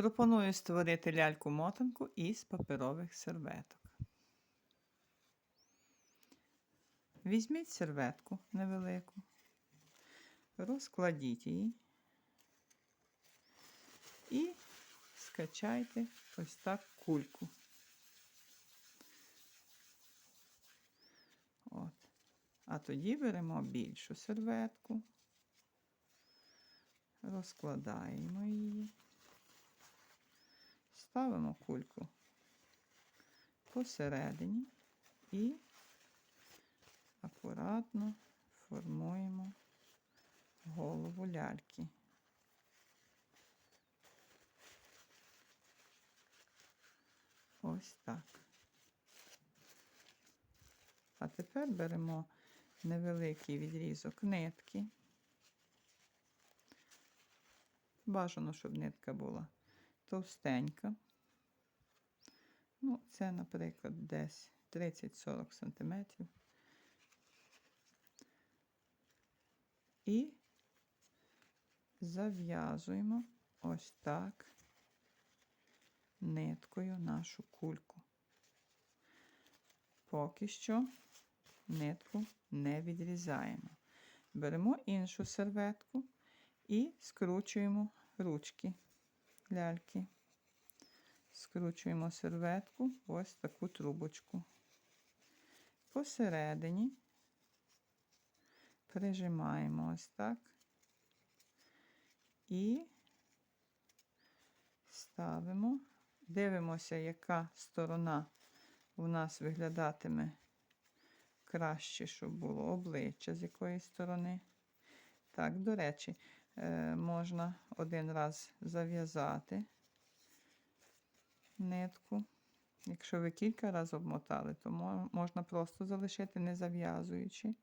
Пропоную створити ляльку-мотанку із паперових серветок. Візьміть серветку невелику, розкладіть її і скачайте ось так кульку. От. А тоді беремо більшу серветку, розкладаємо її, ставимо кульку посередині і акуратно формуємо голову ляльки. Ось так. А тепер беремо невеликий відрізок нитки. Бажано, щоб нитка була товстенька. Ну, це, наприклад, десь 30-40 см. І зав'язуємо ось так ниткою нашу кульку. Поки що нитку не відрізаємо. Беремо іншу серветку і скручуємо ручки ляльки. Скручуємо серветку в ось таку трубочку. Посередині прижимаємо ось так і ставимо, дивимося, яка сторона у нас виглядатиме краще, щоб було обличчя з якої сторони. Так, до речі, можна один раз зав'язати нитку. Якщо ви кілька разів обмотали, то можна просто залишити не зав'язуючи.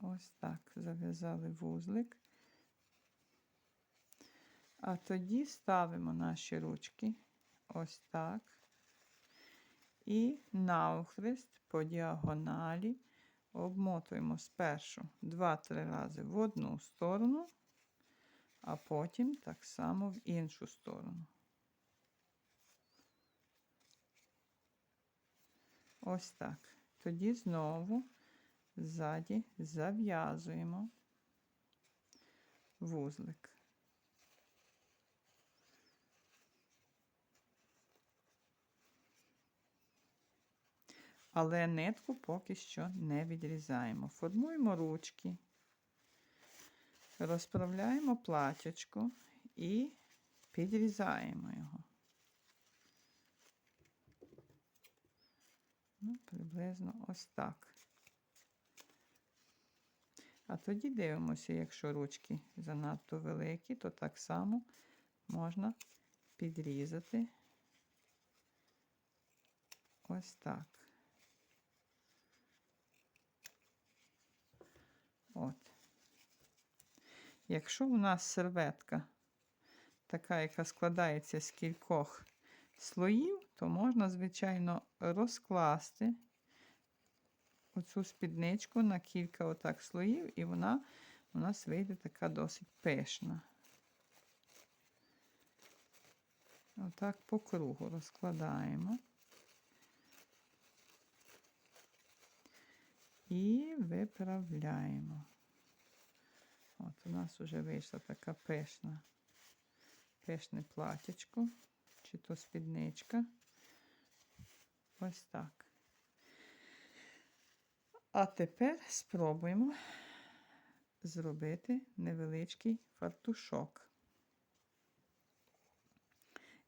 Ось так зав'язали вузлик. А тоді ставимо наші ручки ось так. І навхрест по діагоналі обмотуємо спершу 2-3 рази в одну сторону, а потім так само в іншу сторону. Ось так. Тоді знову ззаді зав'язуємо вузлик. Але нитку поки що не відрізаємо. Формуємо ручки, розправляємо платячко і підрізаємо його. Ну, приблизно ось так. А тоді дивимося, якщо ручки занадто великі, то так само можна підрізати ось так. От. Якщо у нас серветка така, яка складається з кількох слоїв, то можна, звичайно, розкласти оцю спідничку на кілька отак слоїв, і вона у нас вийде така досить пишна. Отак по кругу розкладаємо. І виправляємо. У нас вже вийшла така пишна, пишне платячко, чи то спідничка. Ось так. А тепер спробуємо зробити невеличкий фартушок.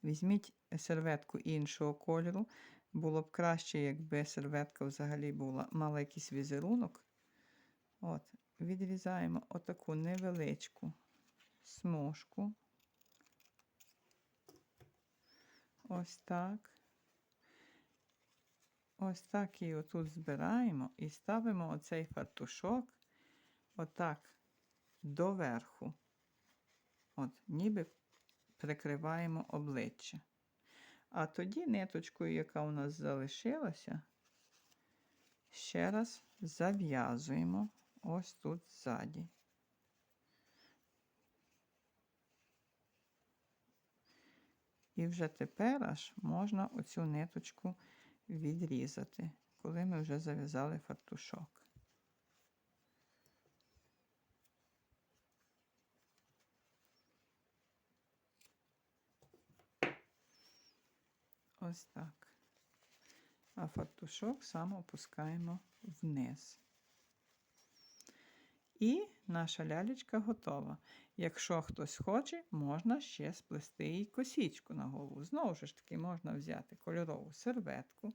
Візьміть серветку іншого кольору. Було б краще, якби серветка взагалі була, мала якийсь візерунок. От, Відрізаємо отаку невеличку смужку. Ось так. Ось так її отут збираємо і ставимо оцей фартушок отак доверху. От, ніби прикриваємо обличчя. А тоді ниточкою, яка у нас залишилася, ще раз зав'язуємо ось тут ззаді. І вже тепер аж можна оцю ниточку відрізати, коли ми вже зав'язали фартушок. Ось так. А фартушок сам опускаємо вниз. І наша лялечка готова. Якщо хтось хоче, можна ще сплести їй косічку на голову. Знову ж таки, можна взяти кольорову серветку,